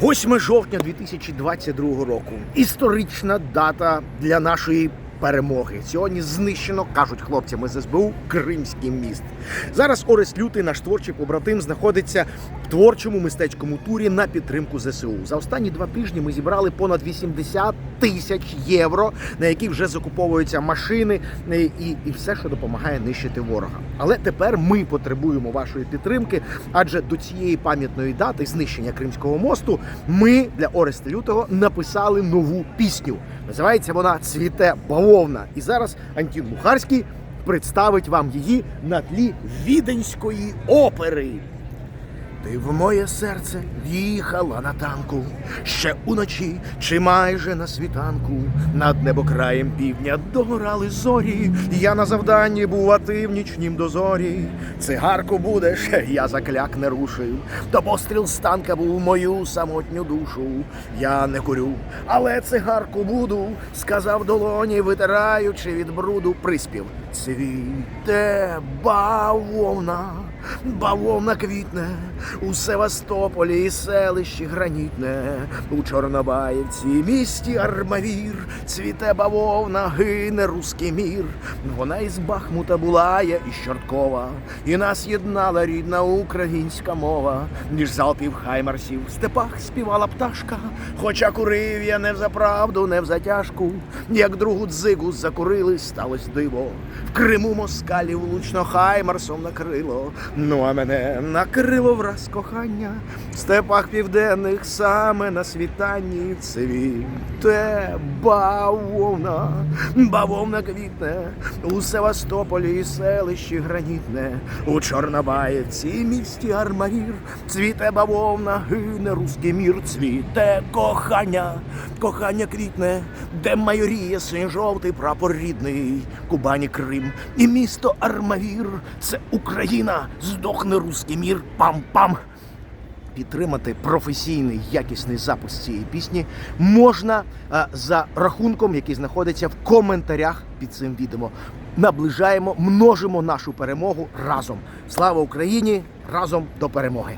8 жовтня 2022 року. Історична дата для нашої перемоги. Сьогодні знищено, кажуть хлопцям з СБУ, Кримський міст. Зараз Орест Лютий, наш творчий побратим, знаходиться в творчому мистецькому турі на підтримку ЗСУ. За останні два тижні ми зібрали понад 80 тисяч євро, на які вже закуповуються машини е, і, і все, що допомагає нищити ворога. Але тепер ми потребуємо вашої підтримки, адже до цієї пам'ятної дати знищення Кримського мосту ми для Ореста Лютого написали нову пісню. Називається вона Цвіте бавовна. І зараз Антін Бухарський представить вам її на тлі віденської опери. Ти в моє серце в'їхала на танку ще уночі, чи майже на світанку. Над небокраєм півдня догорали зорі. Я на завданні був, а ти в нічнім дозорі. Цигарку будеш, я закляк не рушив. То постріл з танка був мою самотню душу. Я не курю, але цигарку буду, сказав долоні, витираючи від бруду приспів. Цвіте бавовна. Бавовна квітне у Севастополі і селищі гранітне, у Чорнобаївці, місті Армавір, цвіте бавовна, гине руський мір. Вона із Бахмута була я із Чорткова, і нас єднала рідна українська мова. Між залпів хаймарсів в степах співала пташка, хоча курив я не за правду, не в затяжку. Як другу дзигу закурили, сталось диво. В Криму москалів влучно хаймарсом накрило. Ну а мене накрило враз кохання в степах південних саме на світанні цвіте. Бавовна, бавовна квітне у Севастополі і селищі гранітне, у Чорнобаївці місті Армавір, цвіте бавовна, гине руський мір, цвіте кохання, кохання квітне, де майоріє синьо жовтий прапор рідний, Кубані Крим і місто Армавір. Це Україна, здохне руський мір, пам-пам. Підтримати професійний якісний запис цієї пісні можна е, за рахунком, який знаходиться в коментарях під цим відео. Наближаємо, множимо нашу перемогу разом. Слава Україні! Разом до перемоги!